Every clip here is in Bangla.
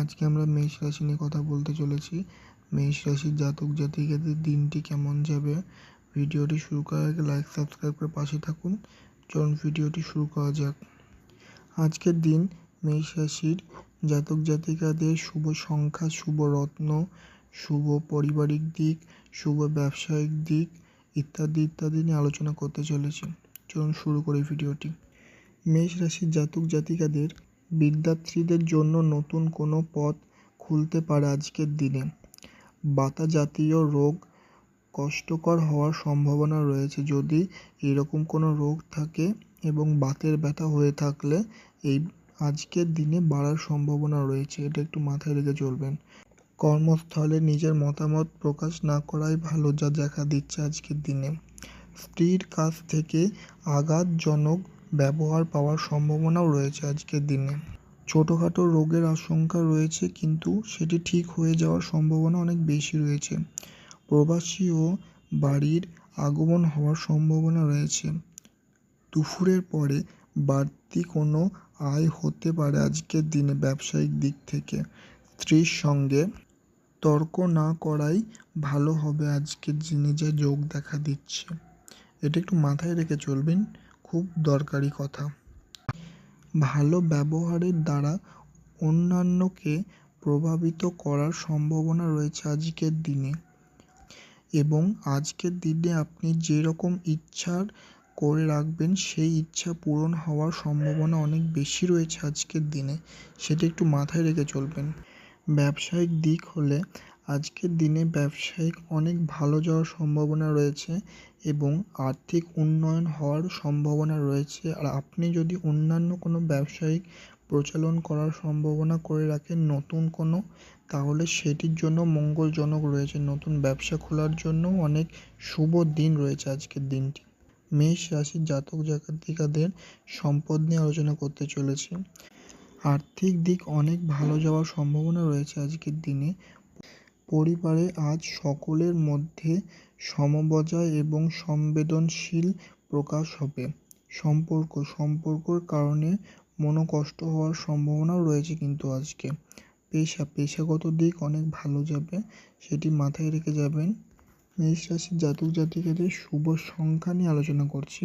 আজকে আমরা মেষ রাশি নিয়ে কথা বলতে চলেছি। মেষ রাশির জাতক জাতিকাদের দিনটি কেমন যাবে? ভিডিওটি শুরু করার আগে লাইক সাবস্ক্রাইব করে পাশে থাকুন। চলুন ভিডিওটি শুরু করা যাক। আজকের দিন মেষ রাশির জাতক জাতিকাদের শুভ সংখ্যা, শুভ রত্ন, শুভ পারিবারিক দিক, শুভ ব্যবসায়িক দিক ইত্যাদি ইত্যাদি নিয়ে আলোচনা করতে চলেছি। চলুন শুরু করি ভিডিওটি। মেষ রাশির জাতক জাতিকাদের বিদ্যার্থীদের জন্য নতুন কোনো পথ খুলতে পারে আজকের দিনে। বাতা জাতীয় রোগ কষ্টকর হওয়ার সম্ভাবনা রয়েছে। যদি এরকম কোনো রোগ থাকে এবং বাতের ব্যথা হয়ে থাকলে এই আজকের দিনে বাড়ার সম্ভাবনা রয়েছে। এটা একটু মাথায় রেখে চলবেন। কর্মস্থলে নিজের মতামত প্রকাশ না করাই ভালো, যা দেখা দিচ্ছে আজকের দিনে। স্ত্রীর কাছ থেকে আঘাতজনক ব্যবহার পাওয়ার সম্ভাবনাও রয়েছে আজকের দিনে। ছোটোখাটো রোগের আশঙ্কা রয়েছে, কিন্তু সেটি ঠিক হয়ে যাওয়ার সম্ভাবনা অনেক বেশি রয়েছে। প্রবাসী ও বাড়ির আগমন হওয়ার সম্ভাবনা রয়েছে। দুপুরের পরে বাড়তি কোনো আয় হতে পারে আজকের দিনে ব্যবসায়িক দিক থেকে। স্ত্রীর সঙ্গে তর্ক না করাই ভালো হবে আজকের দিনে যা যোগ দেখা দিচ্ছে। এটা একটু মাথায় রেখে চলবেন। খুব দরকারি কথা। ভালো ব্যবহারের দ্বারা অন্যান্যকে প্রভাবিত করার সম্ভাবনা রয়েছে আজকের দিনে। এবং আজকের দিনে আপনি যেরকম ইচ্ছার করে রাখবেন, সেই ইচ্ছা পূরণ হওয়ার সম্ভাবনা অনেক বেশি রয়েছে আজকের দিনে। সেটা একটু মাথায় রেখে চলবেন। ব্যবসায়িক দিক হলে আজকের দিনে ব্যবসায়িক অনেক ভালো যাওয়ার সম্ভাবনা রয়েছে এবং আর্থিক উন্নয়ন হওয়ার সম্ভাবনা রয়েছে। আর আপনি যদি অন্যান্য কোনো ব্যবসায়িক প্রচলন করার সম্ভাবনা করে রাখেন নতুন কোনো, তাহলে সেটির জন্য মঙ্গলজনক রয়েছে। নতুন ব্যবসা খোলার জন্য অনেক শুভ দিন রয়েছে আজকের দিনটি। মেষ রাশির জাতক জাতিকাদের সম্পদ নিয়ে আলোচনা করতে চলেছি। আর্থিক দিক অনেক ভালো যাওয়ার সম্ভাবনা রয়েছে আজকের দিনে। পরিবারে আজ সকলের মধ্যে সমবজায় এবং সংবেদনশীল প্রকাশ হবে। সম্পর্ক, সম্পর্কর কারণে মনোকষ্ট হওয়ার সম্ভাবনাও রয়েছে কিন্তু আজকে। পেশা, পেশাগত দিক অনেক ভালো যাবে, সেটি মাথায় রেখে যাবেন। মেষ রাশির জাতক জাতিকাদের শুভ সংখ্যা নিয়ে আলোচনা করছি।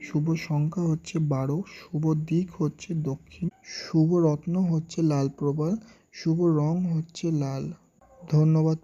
শুভ সংখ্যা হচ্ছে বারো, শুভ দিক হচ্ছে দক্ষিণ, শুভ রত্ন হচ্ছে লাল প্রবাল, শুভ রং হচ্ছে লাল। ধন্যবাদ।